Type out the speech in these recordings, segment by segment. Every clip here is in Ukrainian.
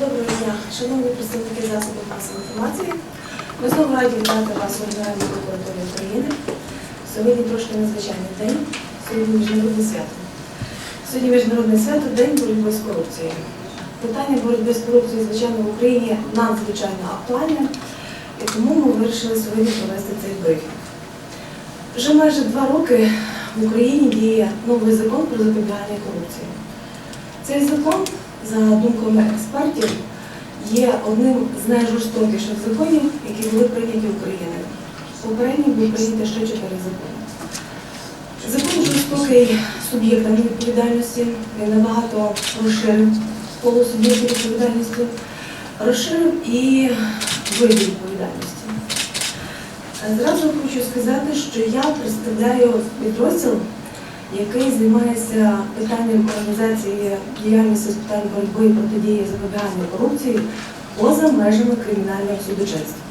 Доброго дня, шановні представники засобів масової інформації. Ми знову раді вітати вас у Генеральній прокуратурі України. Сьогодні трошки незвичайний день, сьогодні міжнародне свято. Сьогодні міжнародне свято День боротьби з корупцією. Питання боротьби з корупцією, звичайно, в Україні надзвичайно актуальне, і тому ми вирішили сьогодні провести цей брифінг. Вже майже два роки в Україні діє новий закон про запобігання корупції. Цей закон, за думками експертів, є одним з найжорстокіших законів, які були прийняті Україною. Попередньо були прийняті ще чотири закони. Закон жорстокий суб'єктам відповідальності, він набагато розширив коло суб'єктів відповідальності, розширив і види відповідальності. Зразу хочу сказати, що я представляю підрозділ, який займається питанням організації діяльності з питань боротьби і протидії запобігання корупції поза межами кримінального судочинства.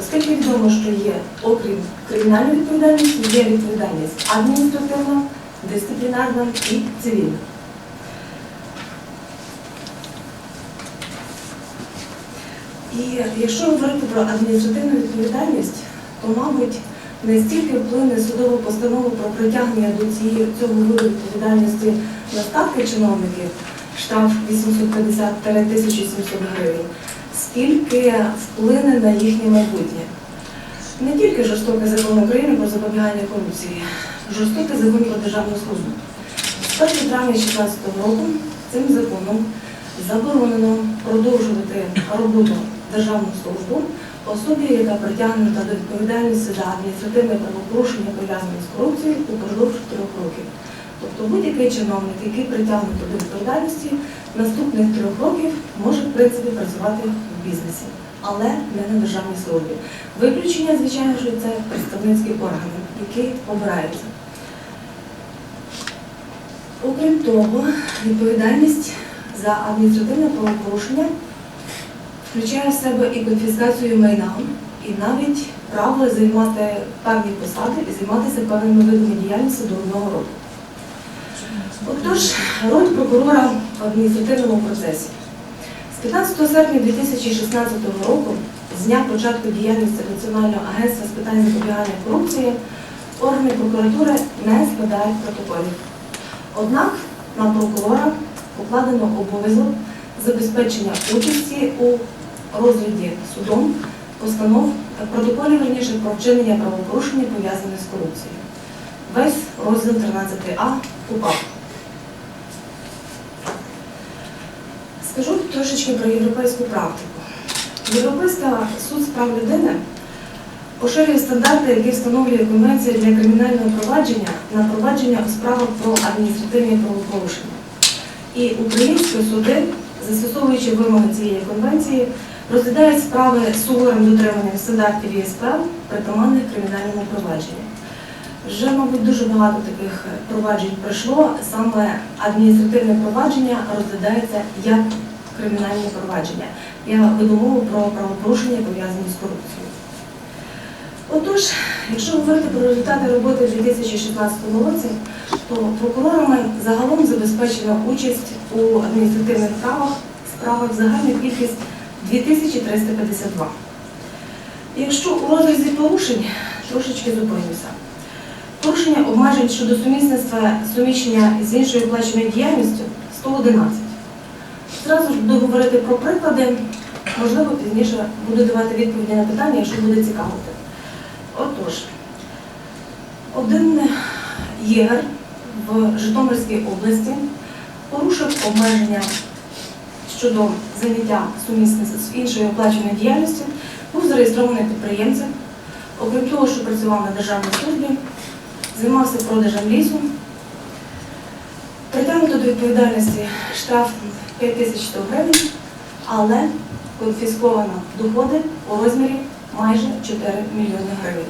Оскільки відомо, що є, окрім кримінальної відповідальності, є відповідальність адміністративна, дисциплінарна і цивільна. І якщо говорити про адміністративну відповідальність, то, мабуть, не стільки вплине судова постанова про притягнення до цієї цього виду відповідальності на ставки чиновників штраф 850-1700 гривень, скільки вплине на їхнє майбутнє. Не тільки жорстокий закон України про запобігання корупції, жорстокий закон про державну службу. З 1 травня 2016 року цим законом заборонено продовжувати роботу державну службу особі, яка притягнута до відповідальності за адміністративне правопорушення, пов'язане з корупцією упродовж трьох років. Тобто будь-який чиновник, який притягнутий до відповідальності, наступних трьох років може в принципі працювати в бізнесі, але не на державній службі. Виключення, звичайно, що це представницькі органи, які обираються. Окрім того, відповідальність за адміністративне правопорушення включає в себе і конфіскацію майна, і навіть право займати певні посади і займатися певними видами діяльності до одного року. Отож, роль прокурора в адміністративному процесі. З 15 серпня 2016 року, з дня початку діяльності Національного агентства з питань запобігання корупції, органи прокуратури не складають протоколів. Однак на прокурора покладено обов'язок забезпечення участі у розгляді судом постанов протоколів раніше про вчинення правопорушення пов'язаних з корупцією. Весь розділ 13а УПАП. Скажу трошечки про європейську практику. Європейська суд з прав людини поширює стандарти, які встановлює Конвенція для кримінального провадження на провадження у справах про адміністративні правопорушення. І українські суди, застосовуючи вимоги цієї конвенції, розглядають справи з суворим дотриманням стандартів ЄСП, притаманних кримінальному провадженню. Вже, мабуть, дуже багато таких проваджень пройшло. Саме адміністративне провадження розглядається як кримінальне провадження. Я веду мову про правопорушення, пов'язані з корупцією. Отож, якщо говорити про результати роботи у 2016 році, то прокурорами загалом забезпечена участь у адміністративних справах, справах загальна кількість 2352. Якщо у розрізі порушень, трошечки зупинюся. Порушення обмежень щодо сумісництва суміщення з іншою оплаченою діяльністю 111. Зразу ж буду говорити про приклади, можливо, пізніше буду давати відповіді на питання, якщо буде цікавити. Отож, один єгер в Житомирській області порушив обмеження щодо заняття сумісництва з іншою оплаченою діяльністю, був зареєстрований підприємцем. Окрім того, що працював на державній службі, займався продажем лісу. Притягнуто до відповідальності штраф 5100 гривень, але конфісковано доходи у розмірі майже 4 мільйони гривень.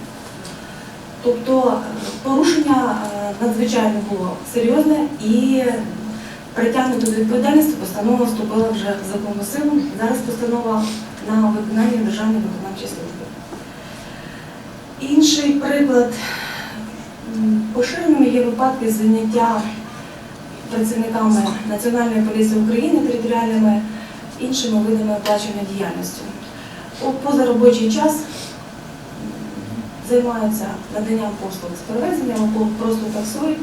Тобто е, порушення е, надзвичайно було серйозне і притягнуто до відповідальності постанова вступила вже в законну силу. Зараз постанова на виконання Державної виконавчої служби. Інший приклад поширеними є випадки заняття працівниками Національної поліції України територіальними іншими видами оплачуваної діяльності. Позаробочий час займаються наданням послуг з перевезенням або просто таксують,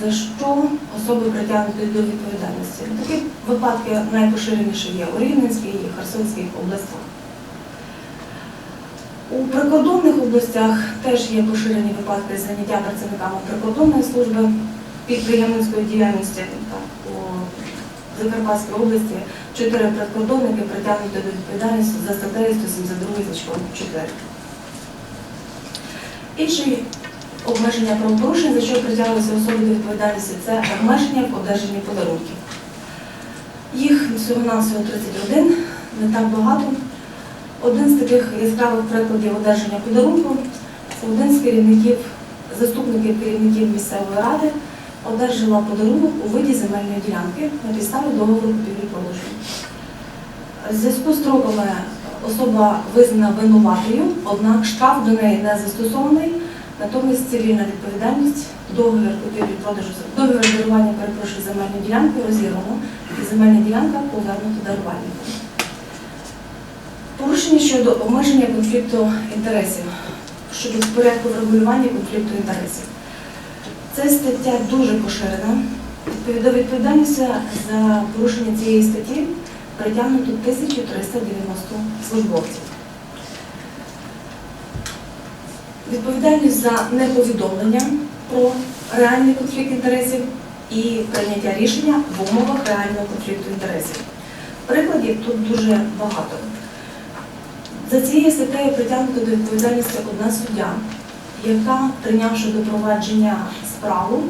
за що особи притягнуті до відповідальності. Такі випадки найпоширеніші є у Рівненській і Херсонській областях. У прикордонних областях теж є поширені випадки заняття працівниками прикордонної служби підприємницької діяльності. Так, у Закарпатській області чотири прикордонники притягнуті до відповідальності за статтею 172 значком 4. Інші обмеження правопорушень, за що притягуються особи до відповідальності, це обмеження в одержанні подарунків. Їх всього-навсього 31, не так багато. Один з таких яскравих прикладів одержання подарунку один з керівників, заступників керівників місцевої ради одержала подарунок у виді земельної ділянки на підставі договору купівлі-продажу. В зв'язку з строками особа визнана винуватою, однак штраф до неї не застосований, натомість цивільна відповідальність, договір купівлі-продажу, договір дарування перепрошую земельної ділянки розірвано і земельна ділянка повернута дарувальнику. Порушення щодо обмеження конфлікту інтересів, щодо порядку врегулювання конфлікту інтересів. Ця стаття дуже поширена. До відповідальності за порушення цієї статті притягнуто 1390 службовців. Відповідальність за неповідомлення про реальний конфлікт інтересів і прийняття рішення в умовах реального конфлікту інтересів. Прикладів тут дуже багато. За цією статтею притягнута до відповідальності одна суддя, яка, прийнявши до провадження справу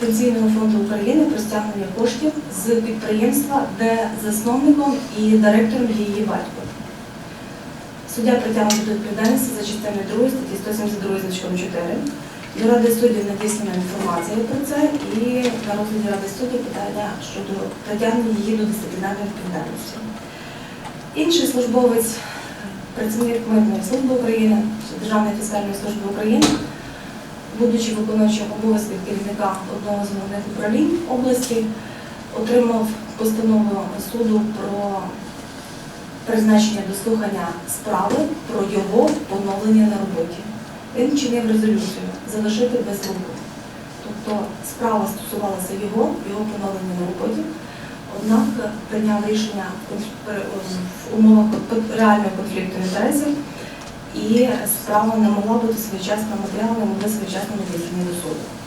Пенсійного фонду України про стягнення коштів з підприємства, де засновником і директором є її батько. Суддя притягнута до відповідальності за частиною 2 статті 172 значком 4. До Ради суддів надіслана інформація про це і на розгляді Ради суддів питання щодо притягнення її до дисциплінарної відповідальності. Інший службовець, працівник Митної служби України, Державної фіскальної служби України, будучи виконуючим обов'язків керівника одного з головних управлінь області, отримав постанову суду про призначення до слухання справи про його поновлення на роботі. Він вчинив резолюцію залишити без роботи. Тобто справа стосувалася його, його поновлення на роботі. Однак прийняв рішення в умовах реального конфлікту інтересів і справа не могла бути своєчасно матеріал, не могли своєчасно надіслані до суду.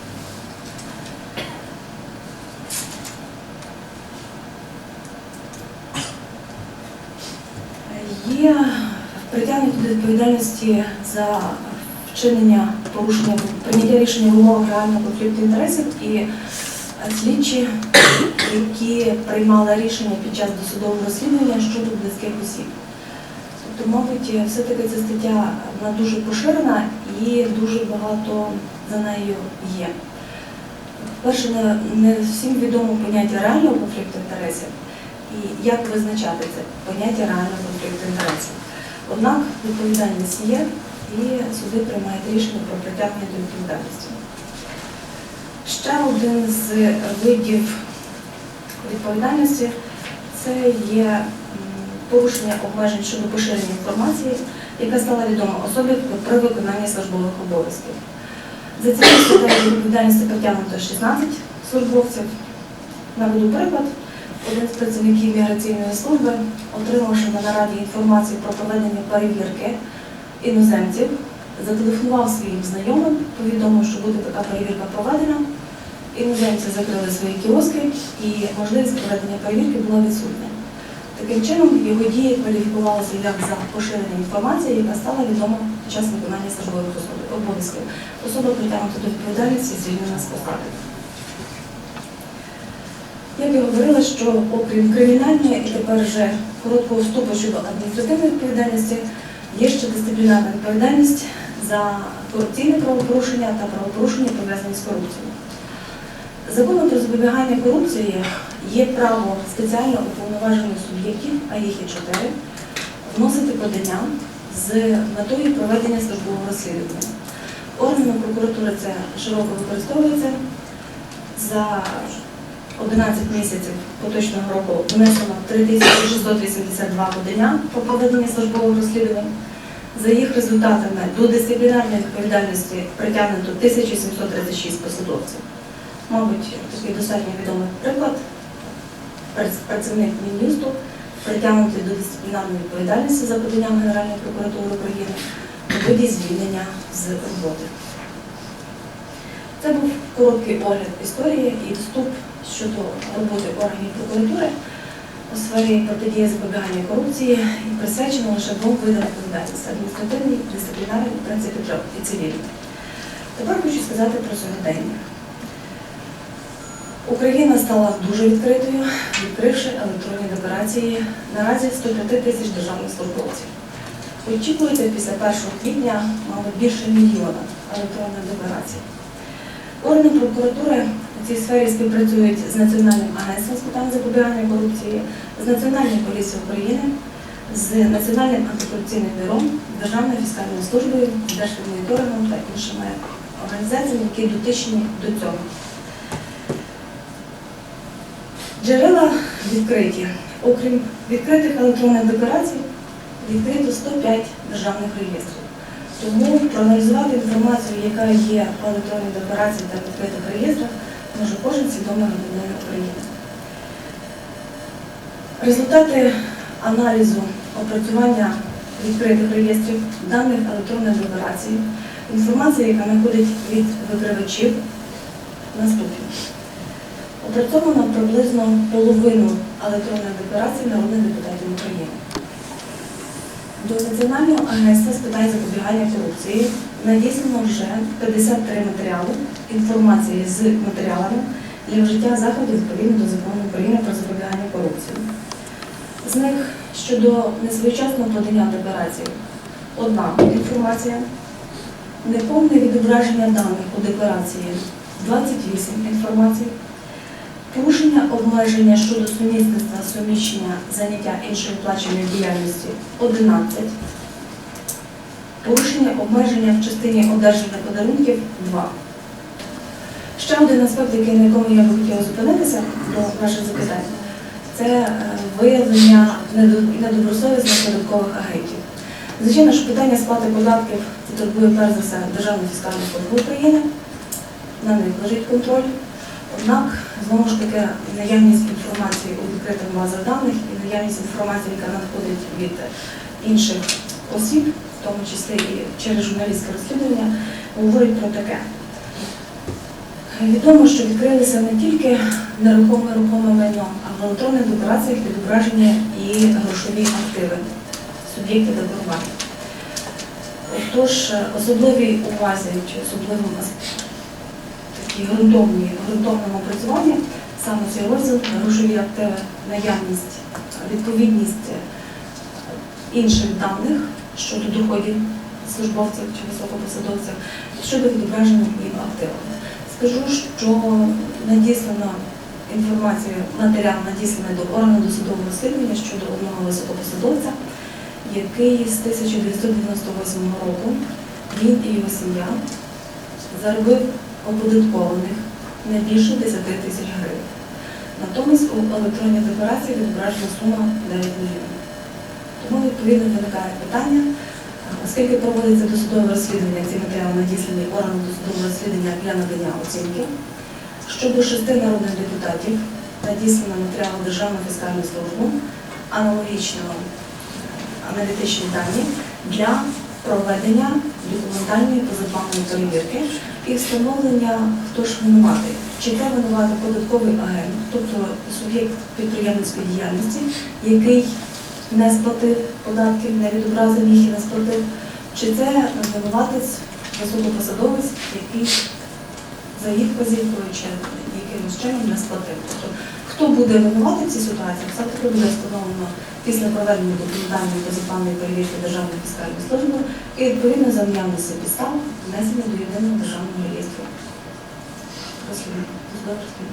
Є притягнуті до відповідальності за вчинення порушення прийняття рішення в умовах реального конфлікту інтересів і слідчі, які приймали рішення під час досудового розслідування щодо близьких осіб. Тобто, мабуть, все-таки ця стаття вона дуже поширена і дуже багато за нею є. Перше, не всім відомо поняття реального конфлікту інтересів і як визначати це поняття реального конфлікту інтересів. Однак відповідальність є і суди приймають рішення про притягнення до відповідальності. Ще один з видів відповідальності це є порушення обмежень щодо поширення інформації, яка стала відома особі при виконанні службових обов'язків. За цією статтею відповідальності притягнуто 16 службовців. Наведу приклад. Один з працівників міграційної служби, отримавши на нараді інформацію про проведення перевірки іноземців, зателефонував своїм знайомим, повідомив, що буде така перевірка проведена. Іноземці закрили свої кіоски і можливість проведення перевірки була відсутня. Таким чином, його дії кваліфікувалися як за поширення інформації, яка стала відома під час виконання службових обов'язків. Особа притягнута до відповідальності звільнена з посади. Як я говорила, що окрім кримінальної і тепер вже короткого вступу щодо адміністративної відповідальності, є ще дисциплінарна відповідальність за корупційне правопорушення та правопорушення пов'язані з корупцією. Законом про запобігання корупції є право спеціально уповноважених суб'єктів, а їх є чотири, вносити подання з метою проведення службового розслідування. Органами прокуратури це широко використовується за 11 місяців поточного року внесено 3682 подання про проведення службових розслідувань. За їх результатами до дисциплінарної відповідальності притягнуто 1736 посадовців. Мабуть, такий достатньо відомий приклад. Працівник Мін'юсту притягнутий до дисциплінарної відповідальності за поданням Генеральної прокуратури України у виді звільнення з роботи. Це був короткий огляд історії і вступ щодо роботи органів прокуратури у сфері протидії запобігання корупції і присвячено лише двом видам відповідальності адміністративній, дисциплінарній, в принципі, і цивільній. Тепер хочу сказати про сьогодення. Україна стала дуже відкритою, відкривши електронні декларації наразі 105 тисяч державних службовців. Очікується після 1 квітня, мабуть, більше мільйона електронних декларацій. Органи прокуратури у цій сфері співпрацюють з Національним агентством з питань запобігання корупції, з Національною поліцією України, з Національним антикорупційним бюро, Державною фіскальною службою, Держфінмоніторингом та іншими організаціями, які дотичні до цього. Джерела відкриті. Окрім відкритих електронних декларацій, відкрито 105 державних реєстрів. Тому проаналізувати інформацію, яка є в електронній декларації та відкритих реєстрах, може кожен свідомий громадянин України. Результати аналізу опрацювання відкритих реєстрів даних електронних декларацій, інформація, яка надходить від викривачів, наступні. Опрацьовано приблизно половину електронних декларацій народних депутатів України. До Національного агентства з питань запобігання корупції надіслано вже 53 матеріали інформації з матеріалами для вжиття заходів відповідно до закону України про запобігання корупції. З них щодо несвоєчасного подання декларації. Одна інформація, неповне відображення даних у декларації. 28 інформацій, порушення обмеження щодо сумісництва суміщення заняття іншої оплаченої діяльності. 11, порушення обмеження в частині одержання подарунків. 2. Ще один аспект, який на якому я би хотіла зупинитися до ваших запитань, це е, виявлення недо- недобросовісних податкових агентів. Звичайно, що питання сплати податків це турбує перш за все Державну фіскальну службу України, на них лежить контроль. Однак, знову ж таки, наявність інформації у відкритих базах даних і наявність інформації, яка надходить від інших осіб, в тому числі і через журналістське розслідування, говорить про таке. Відомо, що відкрилися не тільки нерухоме рухоме майно, а в електронних деклараціях відображені і грошові активи суб'єктів декларування. Тож особливій увазі чи особливому такі ґрунтовні, ґрунтовному опрацюванні саме цей розділ грошові активи, наявність, відповідність е, інших даних щодо доходів службовців чи високопосадовців щодо відображення їм активами. Скажу, що надіслана інформація, матеріал надісланий до органу досудового розслідування щодо одного високопосадовця, який з 1998 року він і його сім'я заробив оподаткованих не більше 10 тисяч гривень. Натомість у електронній декларації відображена сума 9 мільйонів. Тому відповідно виникає питання, оскільки проводиться досудове розслідування, ці матеріали надіслані органом досудового розслідування для надання оцінки. Щодо шести народних депутатів надіслано матеріали Державної фіскальної служби, аналогічно аналітичні дані для проведення документальної позапланової перевірки і встановлення, хто ж винуватий. Чи це винуватий податковий агент, тобто суб'єкт підприємницької діяльності, який не сплатив податків, не відобразив їх і не сплатив, чи це винуватець, високопосадовець, який за їх вказівкою чи якимось чином не сплатив. Тобто, хто буде винувати в цій ситуації, все таки буде встановлено після проведення документальної позапланової перевірки Державної фіскальної служби і відповідно за наявності підстав внесення до єдиного державного реєстру. Розслідування.